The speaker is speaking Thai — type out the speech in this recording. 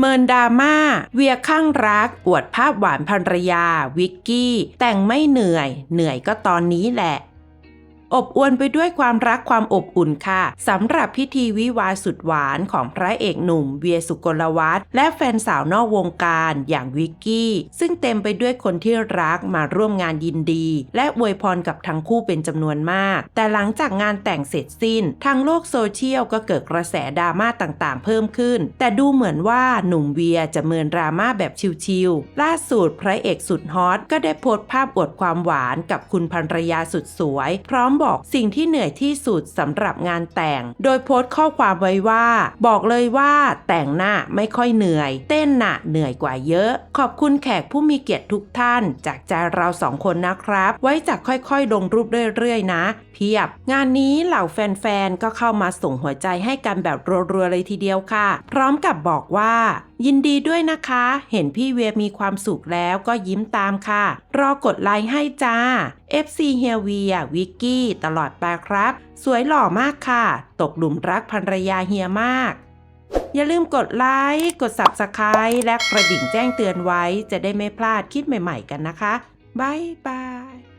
เมินดราม่า เวียข้างรัก อวดภาพหวานภรรยา วิกกี้ แต่งไม่เหนื่อย เหนื่อยก็ตอนนี้แหละ อบอวลไปด้วยความรักความอบอุ่นค่ะสำหรับพิธีวิวาสุดหวานของพระเอกหนุ่ม เวียสุกลวัฒน์และแฟนสาวนอกวงการอย่างวิกกี้ ซึ่งเต็มไปด้วยคนที่รักมาร่วมงานยินดี และอวยพรกับทั้งคู่เป็นจำนวนมาก แต่หลังจากงานแต่งเสร็จสิ้น ทางโลกโซเชียลก็เกิดกระแสดราม่าต่างๆ เพิ่มขึ้น แต่ดูเหมือนว่าหนุ่มเวียจะเมินดราม่าแบบชิลๆ ล่าสุดพระเอกสุดฮอตก็ได้โพสต์ภาพอวดความหวานกับคุณภรรยาสุดสวย พร้อมบอกสิ่งที่เหนื่อยที่สุดสำหรับงานแต่ง โดยโพสต์ข้อความไว้ว่า บอกเลยว่าแต่งหน้าไม่ค่อยเหนื่อย เต้นหนะเหนื่อยกว่าเยอะ ขอบคุณแขกผู้มีเกียรติทุกท่าน จากใจเราสองคนนะครับ ไว้จะค่อยๆลงรูปเรื่อยๆนะ เพียบ งานนี้เหล่าแฟนๆก็เข้ามาส่งหัวใจให้กันแบบรัวๆเลยทีเดียวค่ะ พร้อมกับบอกว่า ยินดีด้วยนะคะ เห็นพี่เวียมีความสุขแล้วก็ยิ้มตามค่ะ รอกดไลค์ให้จ้า FC เฮียเวียวิกกี้ ตลอดไปครับ สวยหล่อมากค่ะ ตกหลุมรักภรรยาเฮียมาก อย่าลืมกดไลค์ กด Subscribe และกระดิ่งแจ้งเตือนไว้จะได้ไม่พลาดคลิปใหม่ๆกันนะคะบ๊ายบาย